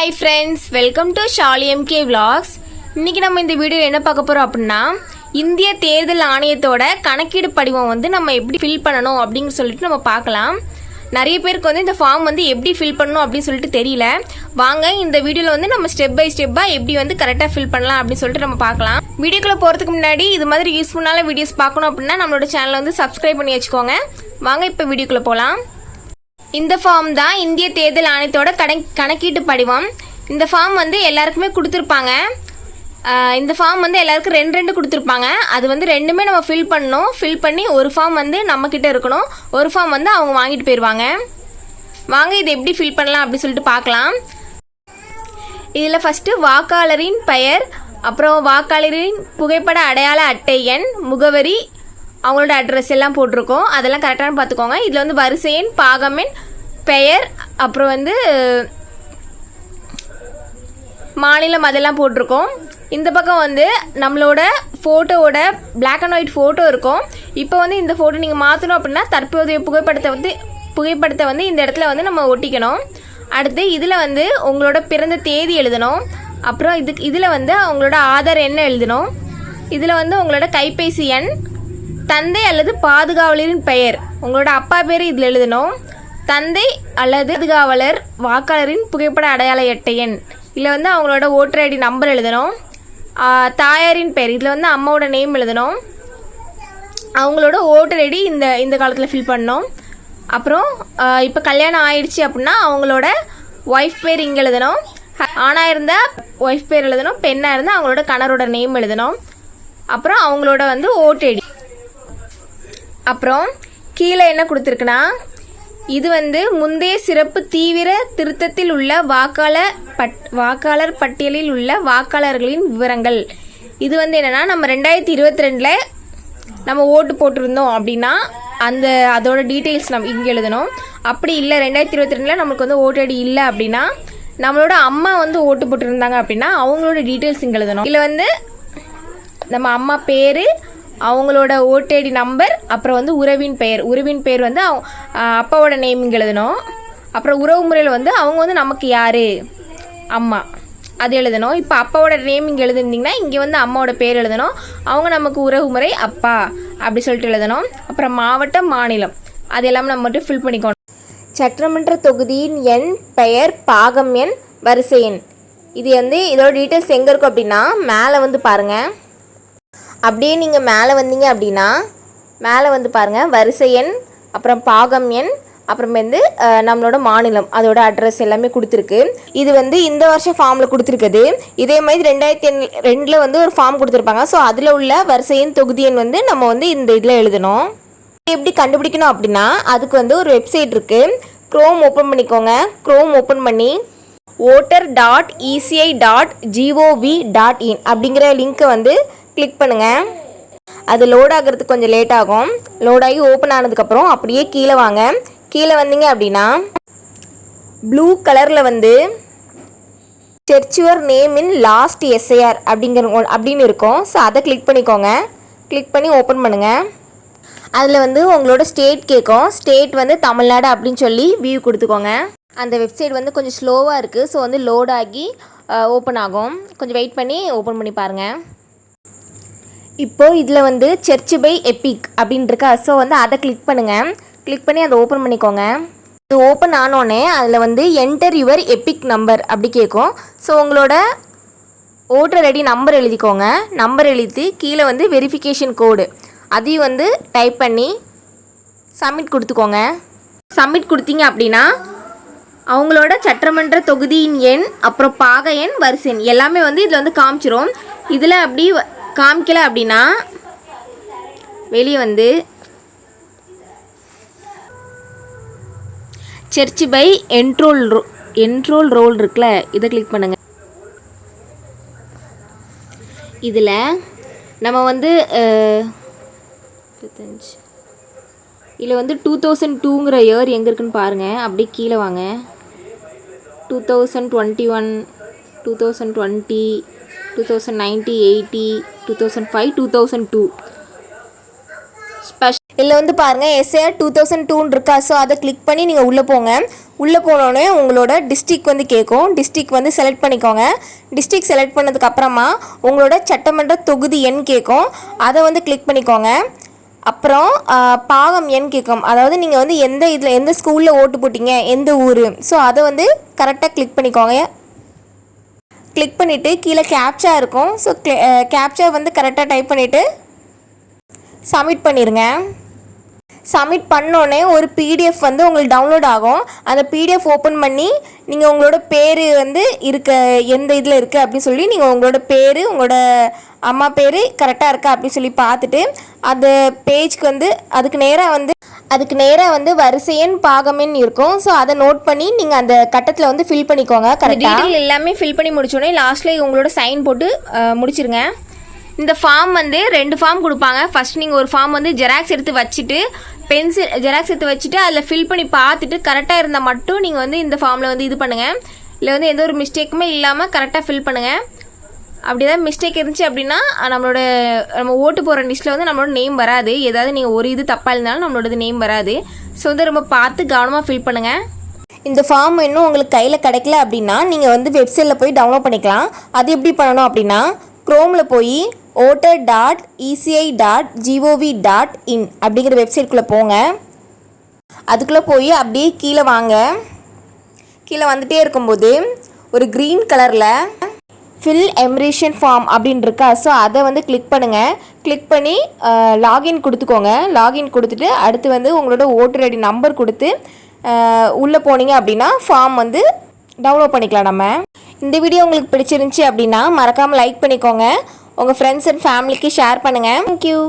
Hi friends welcome to Shali MK vlogs இன்றைக்கி நம்ம இந்த வீடியோ என்ன பார்க்க போகிறோம் அப்படின்னா இந்திய தேர்தல் ஆணையத்தோட கணக்கீடு படிவம் வந்து நம்ம எப்படி ஃபில் பண்ணணும் அப்படின்னு சொல்லிட்டு நம்ம பார்க்கலாம். நிறைய பேருக்கு வந்து இந்த ஃபார்ம் வந்து எப்படி ஃபில் பண்ணணும் அப்படின்னு சொல்லிட்டு தெரியல. வாங்க இந்த வீடியோவில் வந்து நம்ம ஸ்டெப் பை ஸ்டெப்பாக எப்படி வந்து கரெக்டாக ஃபில் பண்ணலாம் அப்படின்னு சொல்லிட்டு நம்ம பார்க்கலாம். வீடியோக்குள்ளே போகிறதுக்கு முன்னாடி இது மாதிரி யூஸ்ஃபுல்லான வீடியோஸ் பார்க்கணும் அப்படின்னா நம்மளோட சேனலை வந்து சப்ஸ்கிரைப் பண்ணி வச்சுக்கோங்க. வாங்க இப்போ வீடியோக்குள்ளே போகலாம் இந்த ஃபார்ம் தான் இந்திய தேர்தல் ஆணையத்தோட கணக் கணக்கீட்டு படிவம். இந்த ஃபார்ம் வந்து எல்லாருக்குமே கொடுத்துருப்பாங்க. இந்த ஃபார்ம் வந்து எல்லாருக்கும் ரெண்டு ரெண்டு கொடுத்துருப்பாங்க. அது வந்து ரெண்டுமே நம்ம ஃபில் பண்ணணும். ஃபில் பண்ணி ஒரு ஃபார்ம் வந்து நம்மக்கிட்ட இருக்கணும். ஒரு ஃபார்ம் வந்து அவங்க வாங்கிட்டு போயிடுவாங்க வாங்க இதை எப்படி ஃபில் பண்ணலாம் அப்படின்னு சொல்லிட்டு பார்க்கலாம். இதில் ஃபஸ்ட்டு வாக்காளரின் பெயர் அப்புறம் வாக்காளரின் புகைப்பட அடையாள அட்டை எண் முகவரி அவங்களோட அட்ரஸ் எல்லாம் போட்டிருக்கோம். அதெல்லாம் கரெக்டான பார்த்துக்கோங்க. இதில் வந்து வரிசையின் பாகமின் பெயர் அப்புறம் வந்து மாநிலம் அதெல்லாம் போட்டிருக்கோம். இந்த பக்கம் வந்து நம்மளோட ஃபோட்டோவோட பிளாக் அண்ட் ஒயிட் ஃபோட்டோ இருக்கும். இப்போ வந்து இந்த ஃபோட்டோ நீங்கள் மாற்றணும் அப்படின்னா தற்போதைய புகைப்படத்தை வந்து புகைப்படத்தை வந்து இந்த இடத்துல வந்து நம்ம ஒட்டிக்கணும். அடுத்து இதில் வந்து உங்களோட பிறந்த தேதி எழுதணும். அப்புறம் இதுக்கு இதில் வந்து அவங்களோட ஆதார் எண்ணை எழுதணும். இதில் வந்து உங்களோட கைபேசி எண் தந்தை அல்லது பாதுகாவலரின் பெயர். உங்களோட அப்பா பேர் இதில் எழுதணும். தந்தை அல்லது பாதுகாவலர் வாக்காளரின் புகைப்பட அடையாள அட்டை எண். இதில் வந்து அவங்களோட ஓட்டர் ஐடி நம்பர் எழுதணும். தாயாரின் பெயர். இதில் வந்து அம்மாவோட நேம் எழுதணும். அவங்களோட ஓட்டர் ஐடி இந்த இந்த காலத்தில் ஃபில் பண்ணோம் அப்புறம் இப்போ கல்யாணம் ஆயிடுச்சு அப்படின்னா அவங்களோட ஒய்ஃப் பேர் இங்கே எழுதணும். ஆணாக இருந்தால் ஒய்ஃப் பேர் எழுதணும். பெண்ணாக இருந்தால் அவங்களோட கணவரோட நேம் எழுதணும். அப்புறம் அவங்களோட வந்து ஓட்டர் அப்புறம் கீழே என்ன கொடுத்துருக்குன்னா இது வந்து முந்தைய சிறப்பு தீவிர திருத்தத்தில் உள்ள வாக்காளர் பட் வாக்காளர் பட்டியலில் உள்ள வாக்காளர்களின் விவரங்கள். இது வந்து என்னன்னா நம்ம ரெண்டாயிரத்தி இருபத்தி ரெண்டில் நம்ம ஓட்டு போட்டிருந்தோம் அப்படின்னா அந்த அதோட டீட்டெயில்ஸ் நம்ம இங்கே எழுதணும். அப்படி இல்லை ரெண்டாயிரத்தி இருபத்தி ரெண்டில் நம்மளுக்கு வந்து ஓட்டு ஐடி இல்லை அப்படின்னா நம்மளோட அம்மா வந்து ஓட்டு போட்டிருந்தாங்க அப்படின்னா அவங்களோட டீட்டெயில்ஸ் இங்கே எழுதணும். இல்லை வந்து நம்ம அம்மா பேர் அவங்களோட ஓட்டேடி நம்பர் அப்புறம் வந்து உறவின் பெயர். உறவின் பெயர் வந்து அப்பாவோட நேம் எழுதணும் அப்புறம் உறவு முறையில் வந்து அவங்க வந்து நமக்கு யார்? அம்மா. அது எழுதணும். இப்போ அப்பாவோட நேம் இங்கே எழுதிருந்தீங்கன்னா இங்கே வந்து அம்மாவோட பேர் எழுதணும். அவங்க நமக்கு உறவு முறை அப்பா அப்படி சொல்லிட்டு எழுதணும். அப்புறம் மாவட்டம் மாநிலம். அது எல்லாமே நம்ம மட்டும் ஃபில் பண்ணிக்கணும். சட்டமன்ற தொகுதியின் எண் பெயர் பாகம் எண் வரிசை எண். இது வந்து இதோட டீட்டெயில்ஸ் எங்கே இருக்கும் அப்படின்னா மேலே வந்து பாருங்கள் அப்படியே நீங்கள் மேலே வந்தீங்க அப்படின்னா மேலே வந்து பாருங்கள் வரிசை எண் அப்புறம் பாகம் எண் அப்புறம் வந்து நம்மளோட மாநிலம் அதோட அட்ரஸ் எல்லாமே கொடுத்துருக்கு. இது வந்து இந்த வருஷம் ஃபார்மில் கொடுத்துருக்குது. இதே மாதிரி ரெண்டாயிரத்தி எண் ரெண்டில் வந்து ஒரு ஃபார்ம் கொடுத்துருப்பாங்க. ஸோ அதில் உள்ள வரிசையின் எண் தொகுதி எண் வந்து நம்ம வந்து இந்த இதில் எழுதணும். எப்படி கண்டுபிடிக்கணும் அப்படின்னா அதுக்கு வந்து ஒரு வெப்சைட் இருக்குது க்ரோம் ஓப்பன் பண்ணிக்கோங்க. க்ரோம் ஓப்பன் பண்ணி voter dot ECI dot GOV dot in அப்படிங்கிற லிங்க்கை வந்து கிளிக் பண்ணுங்கள் அது லோட் ஆகிறதுக்கு கொஞ்சம் லேட் ஆகும். லோட் ஆகி ஓப்பன் ஆனதுக்கப்புறம் அப்படியே கீழே வாங்க. கீழே வந்தீங்க அப்படின்னா ப்ளூ கலரில் வந்து search your name in last SIR அப்படிங்கிற ஒ- அப்படின்னு இருக்கும். ஸோ அதை கிளிக் பண்ணிக்கோங்க. கிளிக் பண்ணி ஓப்பன் பண்ணுங்கள் அதில் வந்து உங்களோட ஸ்டேட் கேட்கும். ஸ்டேட் வந்து தமிழ்நாடு அப்படின்னு சொல்லி வியூ கொடுத்துக்கோங்க. அந்த வெப்சைட் வந்து கொஞ்சம் ஸ்லோவாக இருக்குது ஸோ வந்து லோட் ஆகி ஓப்பன் ஆகும். கொஞ்சம் வெயிட் பண்ணி ஓப்பன் பண்ணி பாருங்கள் இப்போது இதில் வந்து சர்ச்சு பை எபிக் அப்படின்னு இருக்கா ஸோ வந்து அதை கிளிக் பண்ணுங்கள் கிளிக் பண்ணி அதை ஓப்பன் பண்ணிக்கோங்க. இது ஓப்பன் ஆனோடனே அதில் வந்து என்டர் யுவர் எபிக் நம்பர் அப்படி கேட்கும் ஸோ உங்களோட ஓட்டர் ஐடி நம்பர் எழுதிக்கோங்க. நம்பர் எழுதி கீழே வந்து வெரிஃபிகேஷன் கோடு அதையும் வந்து டைப் பண்ணி சப்மிட் கொடுத்துக்கோங்க. சப்மிட் கொடுத்தீங்க அப்படின்னா அவங்களோட சட்டமன்ற தொகுதியின் எண் அப்புறம் பாக எண் வரிசை எண் எல்லாமே வந்து இதில் வந்து காமிச்சிரும். இதில் அப்படி காமிக்கல அப்படின்னா வெளியே வந்து search by enrol row enrol roll இருக்குல்ல இதை கிளிக் பண்ணுங்க. இதில் நம்ம வந்து இருபத்தஞ்சி இதில் வந்து டூ தௌசண்ட் டூங்கிற இயர் எங்கே இருக்குன்னு பாருங்கள் அப்படியே கீழே வாங்க. Two thousand twenty one two thousand twenty two thousand ninety eighty two thousand five two thousand two special இதில் வந்து பாருங்கள் எஸ்ஏஆர் டூ தௌசண்ட் டூன்னு இருக்கா ஸோ அதை கிளிக் பண்ணி நீங்கள் உள்ளே போங்க. உள்ளே போனோடனே உங்களோட டிஸ்ட்ரிக் வந்து கேட்கும் டிஸ்ட்ரிக் வந்து செலக்ட் பண்ணிக்கோங்க. டிஸ்ட்ரிக் செலக்ட் பண்ணதுக்கப்புறமா உங்களோட சட்டமன்ற தொகுதி எண் கேட்கும் அதை வந்து கிளிக் பண்ணிக்கோங்க. அப்புறம் பாகம் எண் கேட்கும் அதாவது நீங்கள் வந்து எந்த இதில் எந்த ஸ்கூலில் ஓட்டு போட்டீங்க எந்த ஊர். ஸோ அதை வந்து கரெக்டாக கிளிக் பண்ணிக்கோங்க. கிளிக் பண்ணிவிட்டு கீழே கேப்சா இருக்கும். ஸோ கேப்சா வந்து கரெக்டாக டைப் பண்ணிவிட்டு சப்மிட் பண்ணிடுங்க சப்மிட் பண்ணோடனே ஒரு பிடிஎஃப் வந்து உங்களுக்கு டவுன்லோட் ஆகும். அந்த பிடிஎஃப் ஓப்பன் பண்ணி நீங்கள் உங்களோட பேர் வந்து இருக்க எந்த இதில் இருக்குது அப்படின்னு சொல்லி நீங்கள் உங்களோட பேர் உங்களோட அம்மா பேர் கரெக்டாக இருக்கா அப்படின்னு சொல்லி பார்த்துட்டு அந்த பேஜ்க்கு வந்து அதுக்கு நேராக வந்து அதுக்கு நேராக வந்து வரிசையன் பாகமென் இருக்கும். ஸோ அதை நோட் பண்ணி நீங்கள் அந்த கட்டத்தில் வந்து ஃபில் பண்ணிக்கோங்க கரெக்டாக எல்லாமே ஃபில் பண்ணி முடிச்சோடனே லாஸ்ட்டில் உங்களோட சைன் போட்டு முடிச்சிருங்க. இந்த ஃபார்ம் வந்து ரெண்டு ஃபார்ம் கொடுப்பாங்க. ஃபர்ஸ்ட் நீங்கள் ஒரு ஃபார்ம் வந்து ஜெராக்ஸ் எடுத்து வச்சுட்டு பென்சில் ஜெராக்ஸ் எடுத்து வச்சுட்டு அதில் ஃபில் பண்ணி பார்த்துட்டு கரெக்டாக இருந்தால் மட்டும் நீங்கள் வந்து இந்த ஃபார்மில் வந்து இது பண்ணுங்கள் இல்லை வந்து எந்த ஒரு மிஸ்டேக்குமே இல்லாமல் கரெக்டாக ஃபில் பண்ணுங்கள் அப்படி ஏதாவது மிஸ்டேக் இருந்துச்சு அப்படின்னா நம்மளோட நம்ம ஓட்டு போகிற லிஸ்ட்டில் வந்து நம்மளோட நேம் வராது. ஏதாவது நீங்கள் ஒரு இது தப்பாக இருந்தாலும் நம்மளோட நேம் வராது. ஸோ வந்து ரொம்ப பார்த்து கவனமாக ஃபில் பண்ணுங்கள் இந்த ஃபார்ம் இன்னும் உங்களுக்கு கையில் கிடைக்கல அப்படின்னா நீங்கள் வந்து வெப்சைட்டில் போய் டவுன்லோட் பண்ணிக்கலாம். அது எப்படி பண்ணணும் அப்படின்னா க்ரோமில் போய் voter dot ECI dot GOV dot in அப்படிங்கிற வெப்சைட்குள்ளே போங்க. அதுக்குள்ளே போய் அப்படியே கீழே வாங்க. கீழே வந்துகிட்டே இருக்கும்போது ஒரு க்ரீன் கலரில் ஃபில் எம்ரேஷன் ஃபார்ம் அப்படின்னு இருக்கா. ஸோ அதை வந்து கிளிக் பண்ணுங்கள் கிளிக் பண்ணி லாகின் கொடுத்துக்கோங்க. லாகின் கொடுத்துட்டு அடுத்து வந்து உங்களோட ஓட்டர் ஐடி நம்பர் கொடுத்து உள்ளே போனீங்க அப்படின்னா ஃபார்ம் வந்து டவுன்லோட் பண்ணிக்கலாம் நம்ம. இந்த வீடியோ உங்களுக்கு பிடிச்சிருந்துச்சி அப்படின்னா மறக்காமல் லைக் பண்ணிக்கோங்க. உங்கள் ஃப்ரெண்ட்ஸ் அண்ட் ஃபேமிலிக்கு ஷேர் பண்ணுங்கள் தேங்க்யூ